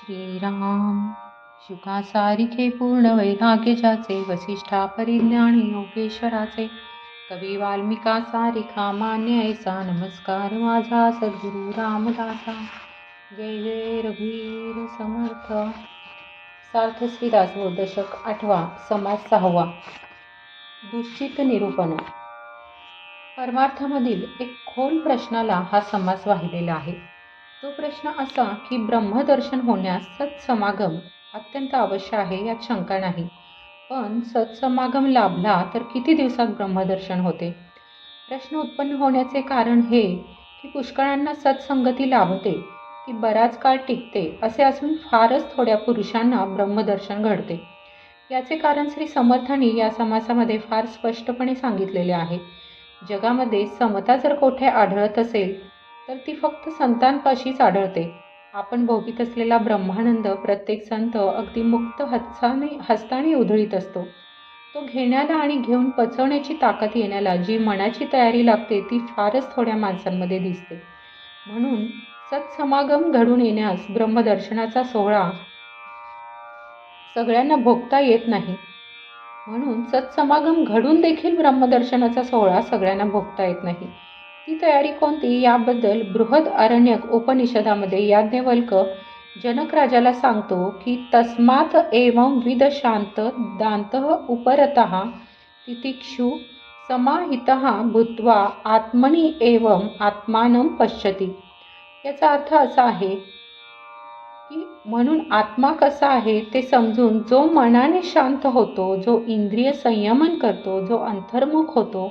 श्रीराम. शुकासारिखे पूर्ण वैराग्यजाचे वसिष्ठा परिज्ञानी योगेश्वराचे. कवी वाल्मिका सारिखा मान्य ऐसा नमस्कार माझा सद्गुरु रामदासा. जय जय रघुवीर समर्थ. सार्थ श्रीदास दशक आठवा समाज सहावा. दुश्चित निरूपण. परमार्थामधील एक खोल प्रश्नाला हा समास वाहिलेला आहे. तो प्रश्न असा की ब्रह्मदर्शन होण्यास सत्समागम अत्यंत आवश्यक आहे यात शंका नाही. पण सत्समागम लाभला तर किती दिवसात ब्रह्मदर्शन होते? प्रश्न उत्पन्न होण्याचे कारण हे की पुष्कळांना सत्संगती लाभते ती बराच काळ टिकते असे असून फारच थोड्या पुरुषांना ब्रह्मदर्शन घडते. याचे कारण श्री समर्थांनी या समासामध्ये फार स्पष्टपणे सांगितलेले आहे. जगामध्ये समता जर कोठे आढळत असेल तर ती फक्त संतांपाशीच आढळते. आपण भोगीत असलेला ब्रह्मानंद प्रत्येक संत अगदी मुक्त हस्ताने हस्ताने उधळीत असतो. तो घेण्याला आणि घेऊन पचवण्याची ताकद येण्याला जी मनाची तयारी लागते ती फारच थोड्या माणसांमध्ये दिसते. म्हणून सत्समागम घडून येण्यास ब्रह्मदर्शनाचा सोहळा सगळ्यांना भोगता येत नाही. म्हणून सत्समागम घडून देखील ब्रह्मदर्शनाचा सोहळा सगळ्यांना भोगता येत नाही. ही तयारी कोणती? याबद्दल बृहद अरण्यक उपनिषदामध्ये याज्ञवल्क जनक राजाला सांगतो की तस्मात एवं विद शांत दांत उपरत तितिक्षु समाहित भूत्वा आत्मनी एवं आत्मानं पश्यती. याचा अर्थ असा आहे की म्हणून आत्मा कसा आहे ते समजून जो मनाने शांत होतो जो इंद्रिय संयमन करतो जो अंतर्मुख होतो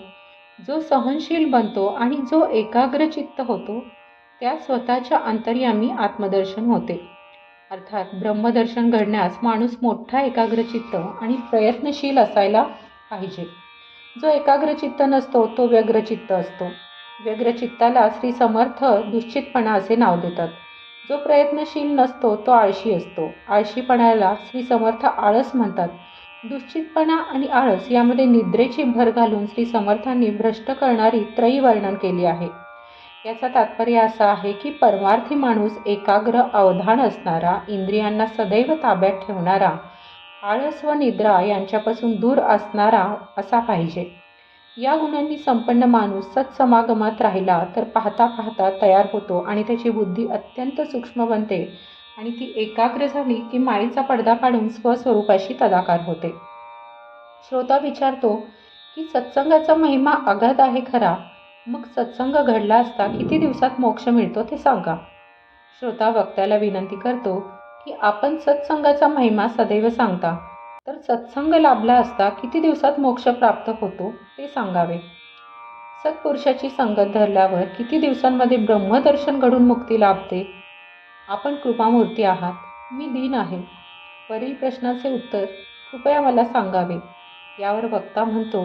जो सहनशील बनतो आणि जो एकाग्रचित्त होतो त्या स्वतःच्या अंतर्यामी आत्मदर्शन होते. अर्थात ब्रह्मदर्शन घडण्यास माणूस मोठा एकाग्रचित्त आणि प्रयत्नशील असायला पाहिजे. जो एकाग्रचित्त नसतो तो व्यग्रचित्त असतो. व्यग्रचित्ताला श्री समर्थ दुश्चितपणा असे नाव देतात. जो प्रयत्नशील नसतो तो आळशी असतो. आळशीपणाला श्री समर्थ आळस म्हणतात. दुश्चितपणा आणि आळस यामध्ये निद्रेची भर घालून श्री समर्थांनी भ्रष्ट करणारी त्रयी वर्णन केली आहे. याचा तात्पर्य असा आहे की परमार्थी माणूस एकाग्र अवधान असणारा इंद्रियांना सदैव ताब्यात ठेवणारा आळस व निद्रा यांच्यापासून दूर असणारा असा पाहिजे. या गुणांनी संपन्न माणूस सत्समागमात राहिला तर पाहता पाहता तयार होतो आणि त्याची बुद्धी अत्यंत सूक्ष्म बनते आणि ती एकाग्र झाली की माळीचा पडदा पाडून स्वस्वरूपाशी तदाकार होते. श्रोता विचारतो की सत्संगाचा महिमा अगाध आहे खरा? मग सत्संग घडला असता किती दिवसात मोक्ष मिळतो ते सांगा. श्रोता वक्त्याला विनंती करतो की आपण सत्संगाचा महिमा सदैव सांगता. तर सत्संग लाभला असता किती दिवसात मोक्ष प्राप्त होतो ते सांगावे. सत्पुरुषाची संगत धरल्यावर किती दिवसांमध्ये ब्रह्मदर्शन घडून मुक्ती लाभते? आपण कृपामूर्ती आहात. मी दीन आहे. वरील प्रश्नाचे उत्तर कृपया मला सांगावे. यावर वक्ता म्हणतो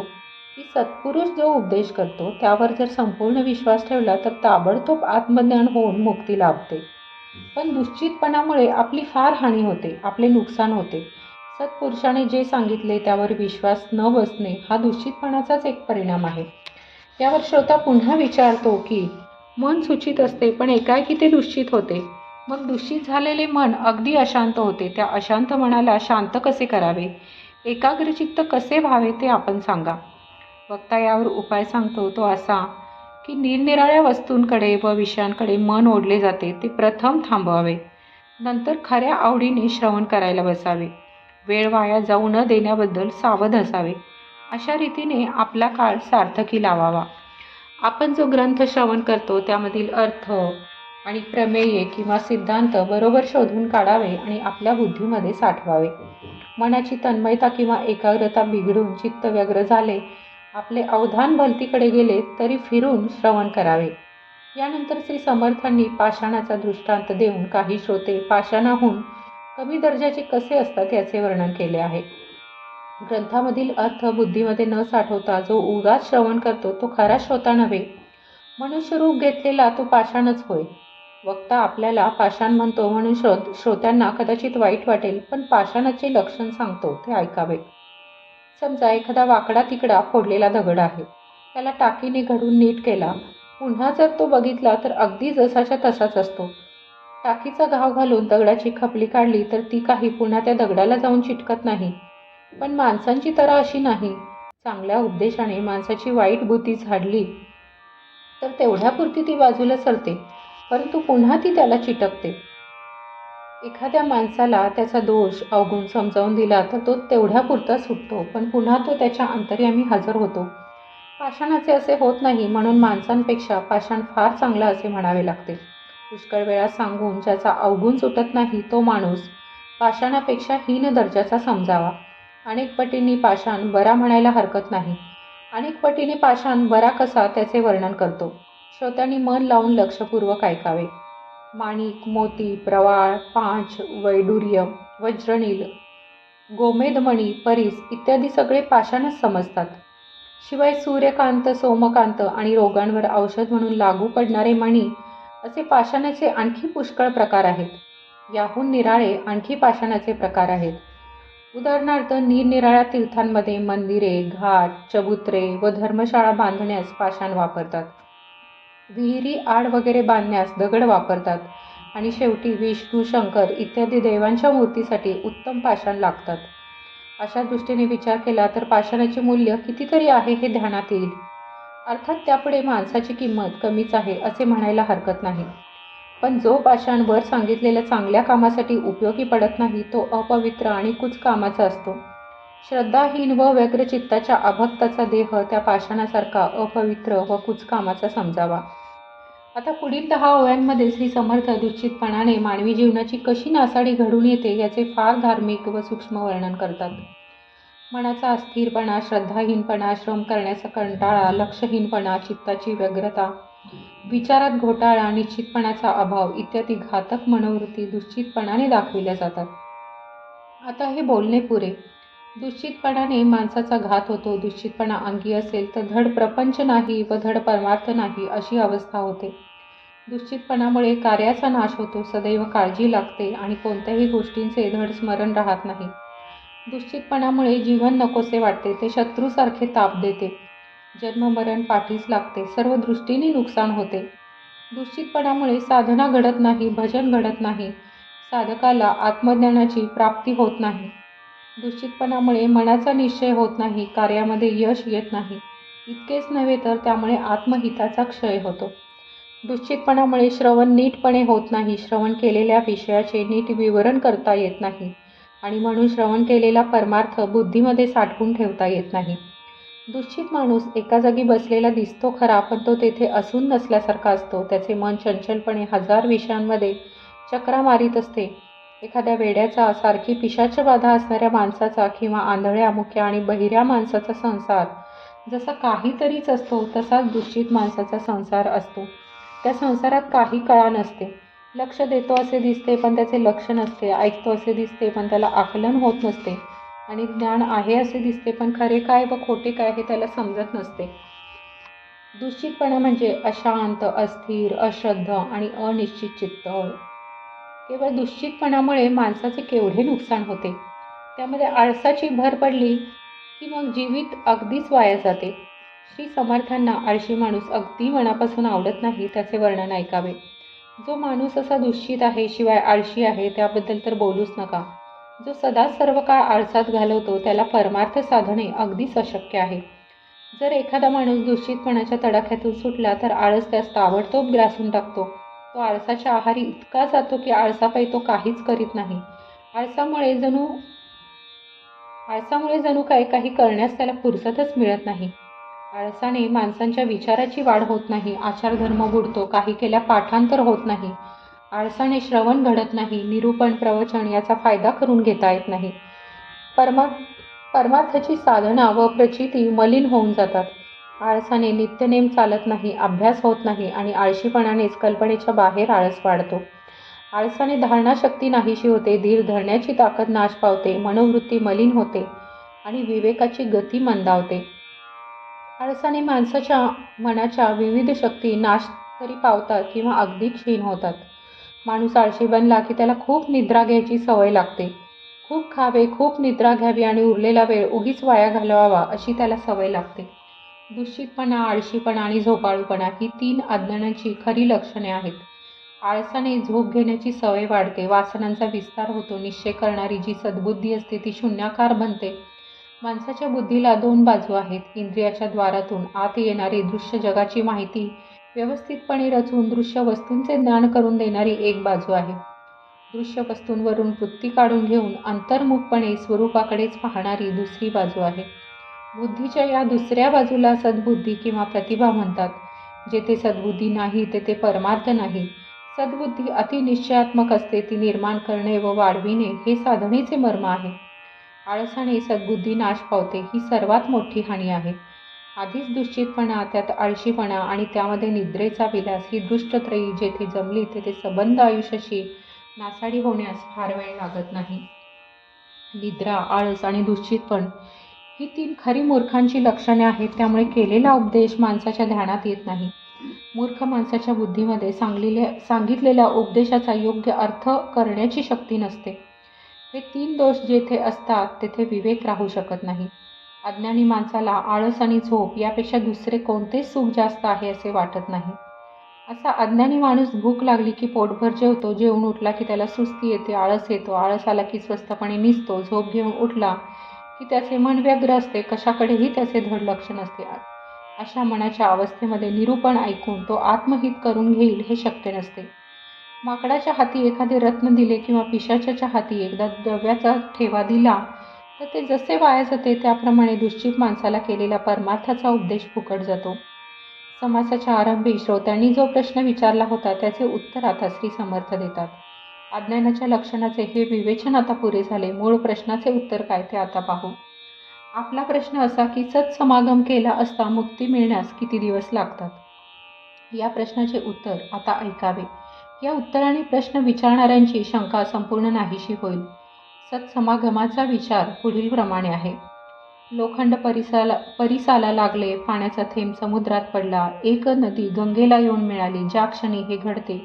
की सत्पुरुष जो उपदेश करतो त्यावर जर संपूर्ण विश्वास ठेवला तर ताबडतोब आत्मज्ञान होऊन मुक्ती लाभते. पण दुश्चितपणामुळे आपली फार हानी होते आपले नुकसान होते. सत्पुरुषाने जे सांगितले त्यावर विश्वास न बसणे हा दुश्चितपणाचाच एक परिणाम आहे. यावर श्रोता पुन्हा विचारतो की मन सूचित असते पण एकाएकी ते दुश्चित होते. मग दूषित झालेले मन अगदी अशांत होते. त्या अशांत मनाला शांत कसे करावे? एकाग्रचित्त कसे व्हावे ते आपण सांगा. वक्ता यावर उपाय सांगतो. तो असा की निरनिराळ्या वस्तूंकडे व विषयांकडे मन ओढले जाते. ते प्रथम थांबवावे. नंतर खऱ्या आवडीने श्रवण करायला बसावे. वेळ वाया जाऊ न देण्याबद्दल सावध असावे. अशा रीतीने आपला काळ सार्थकी लावावा. आपण जो ग्रंथ श्रवण करतो त्यामधील अर्थ आणि प्रमेये किंवा सिद्धांत बरोबर शोधून काढावे आणि आपल्या बुद्धीमध्ये साठवावे. मनाची तन्मयता किंवा एकाग्रता बिघडून चित्त व्यग्र झाले आपले अवधान भलतीकडे गेले तरी फिरून श्रवण करावे. यानंतर श्री समर्थांनी पाषाणाचा दृष्टांत देऊन काही श्रोते पाषाणाहून कमी दर्जाचे कसे असतात याचे वर्णन केले आहे. ग्रंथामधील अर्थ बुद्धीमध्ये न साठवता जो उगाच श्रवण करतो तो खरा श्रोता नव्हे. मनुष्य रूप घेतलेला तो पाषाणच होय. वक्ता आपल्याला पाषाण म्हणतो म्हणून श्रोत श्रोत्यांना कदाचित वाईट वाटेल पण पाषाणाचे लक्षण सांगतो ते ऐकावे. समजा एखादा वाकडा तिकडा फोडलेला दगड आहे. त्याला टाकीने घडून नीट केला. पुन्हा जर तो बघितला तर अगदी जसाच्या तसाच असतो. टाकीचा घाव घालून दगडाची खपली काढली तर ती काही पुन्हा त्या दगडाला जाऊन चिटकत नाही. पण माणसांची तरा अशी नाही. चांगल्या उद्देशाने माणसाची वाईट बुद्धी झाडली तर तेवढ्यापुरती ती बाजूला सरते परंतु पुन्हा ती त्याला चिटकते. एखाद्या माणसाला त्याचा दोष अवगुण समजावून दिला तर तो तेवढ्यापुरता सुटतो पण पुन्हा तो त्याच्या अंतर्यामी हजर होतो. पाषाणाचे असे होत नाही म्हणून माणसांपेक्षा पाषाण फार चांगला असे म्हणावे लागते. पुष्कळ वेळा सांगून ज्याचा अवगुण सुटत नाही तो माणूस पाषाणापेक्षा हीन दर्जाचा समजावा. अनेक पटींनी पाषाण बरा म्हणायला हरकत नाही. अनेक पटीने पाषाण बरा कसा त्याचे वर्णन करतो. श्रोत्यांनी मन लावून लक्षपूर्वक ऐकावे. माणिक मोती प्रवाळ पांच वैडूर्य वज्रनील गोमेदमणी परीस इत्यादी सगळे पाषाणच समजतात. शिवाय सूर्यकांत सोमकांत आणि रोगांवर औषध म्हणून लागू पडणारे मणी असे पाषाणाचे आणखी पुष्कळ प्रकार आहेत. याहून निराळे आणखी पाषाणाचे प्रकार आहेत. उदाहरणार्थ निरनिराळ्या तीर्थांमध्ये मंदिरे घाट चबुत्रे व धर्मशाळा बांधण्यास पाषाण वापरतात. विहिरी आड वगैरे बांधण्यास दगड वापरतात आणि शेवटी विष्णू शंकर इत्यादी देवांच्या मूर्तीसाठी उत्तम पाषाण लागतात. अशा दृष्टीने विचार केला तर पाषाणाचे मूल्य कितीतरी आहे हे ध्यानात येईल. अर्थात त्यापुढे माणसाची किंमत कमीच आहे असे म्हणायला हरकत नाही. पण जो पाषाण वर सांगितलेल्या चांगल्या कामासाठी उपयोगी पडत नाही तो अपवित्र आणि कुच कामाचा असतो. श्रद्धाहीन व व्यग्रचित्ताच्या अभक्ताचा देह त्या पाषाणासारखा अपवित्र व कुचकामाचा समजावा. आता पुढील दहा ओव्यांमध्ये श्री समर्थ दुश्चितपणाने मानवी जीवनाची कशी नासाडी घडून येते याचे फार धार्मिक व सूक्ष्म वर्णन करतात. मनाचा अस्थिरपणा श्रद्धाहीनपणा श्रम करण्याचा कंटाळा लक्षहीनपणा चित्ताची व्यग्रता विचारात घोटाळा निश्चितपणाचा अभाव इत्यादी घातक मनोवृत्ती दुश्चितपणाने दाखविल्या जातात. आता हे बोलणे पुरे. दुश्चितपणाने माणसाचा घात होतो. दुश्चितपणा अंगी असेल तर धड प्रपंच नाही व धड परमार्थ नाही अशी अवस्था होते. दुश्चितपणामुळे कार्याचा नाश होतो. सदैव काळजी लागते आणि कोणत्याही गोष्टींचे धड स्मरण राहत नाही. दुश्चितपणामुळे जीवन नकोसे वाटते. ते शत्रूसारखे ताप देते. जन्ममरण पाठीस लागते. सर्व दृष्टीने नुकसान होते. दुश्चितपणामुळे साधना घडत नाही भजन घडत नाही. साधकाला आत्मज्ञानाची प्राप्ती होत नाही. दुश्चितपणामुळे मनाचा निश्चय होत नाही कार्यामध्ये यश येत नाही. इतकेच नव्हे तर त्यामुळे आत्महिताचा क्षय होतो. दुश्चितपणामुळे श्रवण नीटपणे होत नाही श्रवण केलेल्या विषयाचे नीट विवरण करता येत नाही आणि म्हणून श्रवण केलेला परमार्थ बुद्धीमध्ये साठवून ठेवता येत नाही. दुश्चित माणूस एका जागी बसलेला दिसतो खरा पण तो तेथे असून नसल्यासारखा असतो. त्याचे मन चंचलपणे हजार विषयांमध्ये चक्रा मारीत असते. एखाद्या वेड्याचा सारखी पिशाच बाधा असणाऱ्या माणसाचा किंवा आंधळ्या मुख्या आणि बहिऱ्या माणसाचा संसार जसा काहीतरीच असतो तसाच दुश्चित माणसाचा संसार असतो. त्या संसारात काही कळा नसते. लक्ष देतो असे दिसते पण त्याचे लक्ष नसते. ऐकतो असे दिसते पण त्याला आकलन होत नसते. आणि ज्ञान आहे असे दिसते पण खरे काय व खोटे काय हे त्याला समजत नसते. दुश्चितपणा म्हणजे अशांत अस्थिर अश्रद्ध आणि अनिश्चित चित्त. केवळ दुश्चितपणामुळे माणसाचे केवढे नुकसान होते. त्यामध्ये आळसाची भर पडली की मग जीवित अगदीच वाया जाते. श्री समर्थांना आळशी माणूस अगदी मनापासून आवडत नाही त्याचे वर्णन ऐकावे. जो माणूस असा दुश्चित आहे शिवाय आळशी आहे त्याबद्दल तर बोलूच नका. जो सदा सर्व काळ आळसात घालवतो त्याला परमार्थ साधणे अगदीच अशक्य आहे. जर एखादा माणूस दुश्चितपणाच्या तडाख्यातून सुटला तर आळस त्यास ताबडतोब ग्रासून टाकतो. तो आळसाच्या आहारी इतका जातो की आळसापायी तो काहीच करीत नाही. आळसामुळे जणू आळसामुळे जणू काय काही करण्यास त्याला फुरसतच मिळत नाही. आळसाने माणसांच्या विचाराची वाढ होत नाही आचारधर्म बुडतो काही केल्या पाठांतर होत नाही. आळसाने श्रवण घडत नाही निरूपण प्रवचन याचा फायदा करून घेता येत नाही. परमा परमार्थाची साधना व प्रचिती मलिन होऊन जातात. आळसाने नित्यनेम चालत नाही अभ्यास होत नाही आणि आळशीपणानेच कल्पनेच्या बाहेर आळस वाढतो. आळसाने धारणाशक्ती नाहीशी होते धीर धरण्याची ताकद नाश पावते मनोवृत्ती मलिन होते आणि विवेकाची गती मंदावते. आळसाने माणसाच्या मनाच्या विविध शक्ती नाश तरी पावतात किंवा अगदी क्षीण होतात. माणूस आळशी बनला की त्याला खूप निद्रा घ्यायची सवय लागते. खूप खावे खूप निद्रा घ्यावी आणि उरलेला वेळ उगीच वाया घालवावा अशी त्याला सवय लागते. दूषितपणा आळशीपणा आणि झोपाळूपणा ही तीन अज्ञानाची खरी लक्षणे आहेत. आळसाने झोप घेण्याची सवय वाढते वासनांचा विस्तार होतो निश्चय करणारी जी सद्बुद्धी असते ती शून्याकार बनते. माणसाच्या बुद्धीला दोन बाजू आहेत इंद्रियाच्या द्वारातून आत येणारी दृश्य जगाची माहिती व्यवस्थितपणे रचून दृश्य वस्तूंचे ज्ञान करून देणारी एक बाजू आहे. दृश्य वस्तूंवरून वृत्ती काढून घेऊन अंतर्मुखपणे स्वरूपाकडेच पाहणारी दुसरी बाजू आहे. बुद्धीच्या या दुसऱ्या बाजूला सद्बुद्धी किंवा प्रतिभा म्हणतात. जेथे सद्बुद्धी नाही तेथे परमार्थ नाही. सद्बुद्धी अतिनिश्चयात्मक असते ती निर्माण करणे व वाढविणे हे साधनेचे मर्म आहे. आळसाने सद्बुद्धी नाश पावते ही सर्वात मोठी हानी आहे. आधीच दुश्चितपणा त्यात आळशीपणा आणि त्यामध्ये निद्रेचा विलास ही दुष्टत्रयी जेथे जमली तेथे सबंध आयुष्याशी नासाडी होण्यास फार वेळ लागत नाही. निद्रा आळस आणि दुश्चितपण ही तीन खरी मूर्खांची लक्षणे आहेत त्यामुळे केलेला उपदेश माणसाच्या ध्यानात येत नाही. मूर्ख माणसाच्या बुद्धीमध्ये सांगलेल्या सांगितलेल्या उपदेशाचा योग्य अर्थ करण्याची शक्ती नसते. हे तीन दोष जेथे असतात तेथे विवेक राहू शकत नाही. अज्ञानी माणसाला आळस आणि झोप यापेक्षा दुसरे कोणतेच सुख जास्त आहे असे वाटत नाही. असा अज्ञानी माणूस भूक लागली की पोटभर जेवतो जेवून उठला की त्याला सुस्ती येते आळस येतो आळस आला की स्वस्तपणे निसतो झोप घेऊन उठला की त्याचे मन व्यग्र असते कशाकडेही त्याचे धड लक्ष नसते. अशा मनाच्या अवस्थेमध्ये निरूपण ऐकून तो आत्महित करून घेईल हे शक्य नसते. माकडाच्या हाती एखादे रत्न दिले किंवा पिशाच्याच्या हाती एकदा द्रव्याचा ठेवा दिला तर ते जसे वाया जाते त्याप्रमाणे दुश्चित माणसाला केलेला परमार्थाचा उपदेश फुकट जातो. समासाच्या आरंभी श्रोत्यांनी जो प्रश्न विचारला होता त्याचे उत्तर आता श्री समर्थ देतात. अज्ञानाच्या लक्षणाचे हे विवेचन आता पुरे झाले. मूळ प्रश्नाचे उत्तर काय ते आता पाहू. आपला प्रश्न असा की सत्समागम केला असता मुक्ती मिळण्यास किती दिवस लागतात? या प्रश्नाचे उत्तर आता ऐकावे. या उत्तराने प्रश्न विचारणाऱ्यांची शंका संपूर्ण नाहीशी होईल. सत्समागमाचा विचार पुढील प्रमाणे आहे. लोखंड परिसाला परिसाला लागले पाण्याचा थेंब समुद्रात पडला. एक नदी गंगेला येऊन मिळाली. ज्या क्षणी हे घडते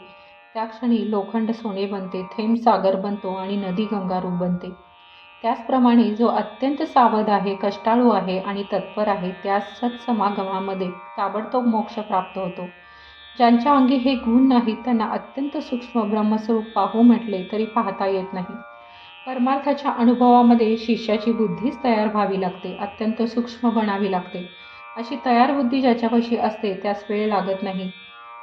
त्या क्षणी लोखंड सोने बनते थेंब सागर बनतो आणि नदी गंगारू बनते. त्याचप्रमाणे जो अत्यंत सावध आहे कष्टाळू आहे आणि तत्पर आहे त्या सत्समागमामध्ये ताबडतोब मोक्ष प्राप्त होतो. ज्यांच्या अंगी हे गुण नाहीत त्यांना अत्यंत सूक्ष्म ब्रह्मस्वरूप पाहू म्हटले तरी पाहता येत नाही. परमार्थाच्या अनुभवामध्ये शिष्याची बुद्धीच तयार व्हावी लागते अत्यंत सूक्ष्म बनावी लागते. अशी तयार बुद्धी ज्याच्यापाशी असते त्यास वेळ लागत नाही.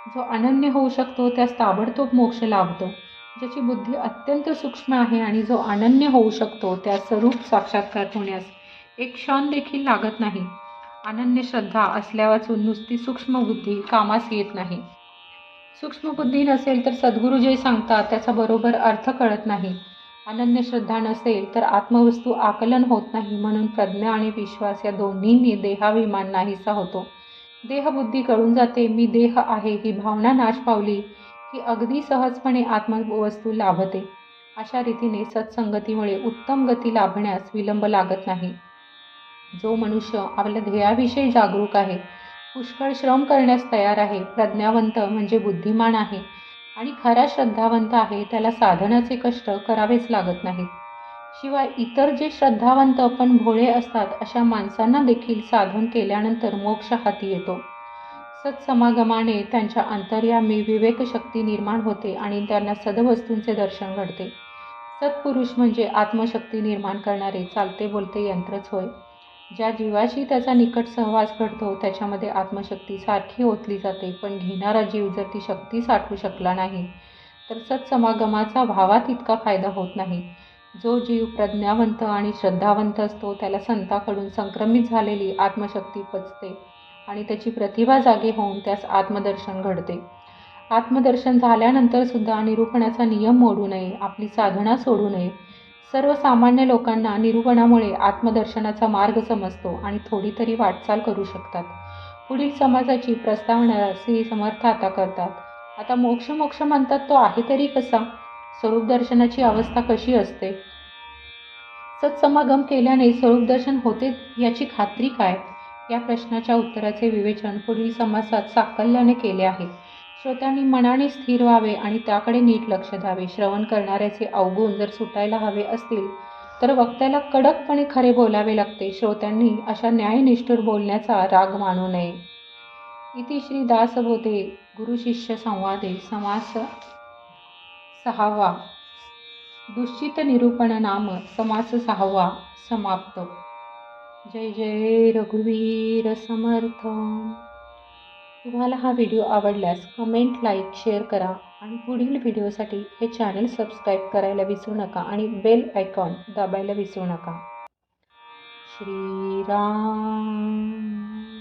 जो अनन्य होऊ शकतो त्यास ताबडतोब मोक्ष लाभतो. ज्याची बुद्धी अत्यंत सूक्ष्म आहे आणि जो अनन्य होऊ शकतो त्या स्वरूप साक्षात्कार होण्यास एक क्षण देखील लागत नाही. अनन्य श्रद्धा असल्यावाचून नुसती सूक्ष्म बुद्धी कामास येत नाही. सूक्ष्म बुद्धी नसेल तर सद्गुरू जे सांगतात त्याचा बरोबर अर्थ कळत नाही. अनन्य श्रद्धा नसेल तर आत्मवस्तू आकलन होत नाही म्हणून प्रज्ञा आणि विश्वास या दोन्हींनी देहाभिमान नाहीसा होतो. देहबुद्धी कळून जाते मी देह आहे ही भावना नाश पावली की अगदी सहजपणे आत्मवस्तू लाभते. अशा रीतीने सत्संगतीमुळे उत्तम गती लाभण्यास विलंब लागत नाही. जो मनुष्य आपल्या ध्येयाविषयी जागरूक आहे पुष्कळ श्रम करण्यास तयार आहे प्रज्ञावंत म्हणजे बुद्धिमान आहे आणि खरा श्रद्धावंत आहे त्याला साधनाचे कष्ट करावेच लागत नाहीत. शिवाय इतर जे श्रद्धावंत पण भोळे असतात अशा माणसांना देखील साधन केल्यानंतर मोक्ष हाती येतो. सत्समागमाने त्यांच्या अंतर्यामी विवेकशक्ती निर्माण होते आणि त्यांना सदवस्तूंचे दर्शन घडते. सत्पुरुष म्हणजे आत्मशक्ती निर्माण करणारे चालते बोलते यंत्रच होय. ज्या जीवाशी त्याचा निकट सहवास घडतो त्याच्यामध्ये आत्मशक्ती सारखी ओतली जाते पण घेणारा जीव जर ती शक्ती साठवू शकला नाही तर सत्समागमाचा भावात इतका फायदा होत नाही. जो जीव प्रज्ञावंत आणि श्रद्धावंत असतो त्याला संताकडून संक्रमित झालेली आत्मशक्ती पचते आणि त्याची प्रतिभा जागे होऊन त्यास आत्मदर्शन घडते. आत्मदर्शन झाल्यानंतर सुद्धा निरूपणाचा नियम मोडू नये आपली साधना सोडू नये. सर्वसामान्य लोकांना निरूपणामुळे आत्मदर्शनाचा मार्ग समजतो आणि थोडी तरी वाटचाल करू शकतात. पुढील समाजाची प्रस्तावना श्री समर्थ आता करतात. आता मोक्ष मोक्ष म्हणतात तो आहे तरी कसा? स्वरूप दर्शनाची अवस्था कशी असते? सत्समागम केल्याने स्वरूप दर्शन होते याची खात्री काय? या प्रश्नाच्या उत्तराचे विवेचन पुढील समासात साकल्याने केले आहे. श्रोत्यांनी मनाने स्थिर व्हावे आणि त्याकडे नीट लक्ष द्यावे. श्रवण करणाऱ्याचे अवगुण जर सुटायला हवे असतील तर वक्त्याला कडकपणे खरे बोलावे लागते. श्रोत्यांनी अशा न्यायनिष्ठूर बोलण्याचा राग मानू नये. इति श्री दासबोधे गुरुशिष्य संवादे समास सहावा. दुश्चित निरूपण नाम समास सहावा. समाप्त. जय जय रघुवीर समर्थ. तुम्हाला हा व्हिडिओ आवडल्यास कमेंट लाईक शेअर करा आणि पुढील व्हिडिओसाठी हे चॅनल सबस्क्राईब करायला विसरू नका आणि बेल आयकॉन दाबायला विसरू नका. श्रीराम.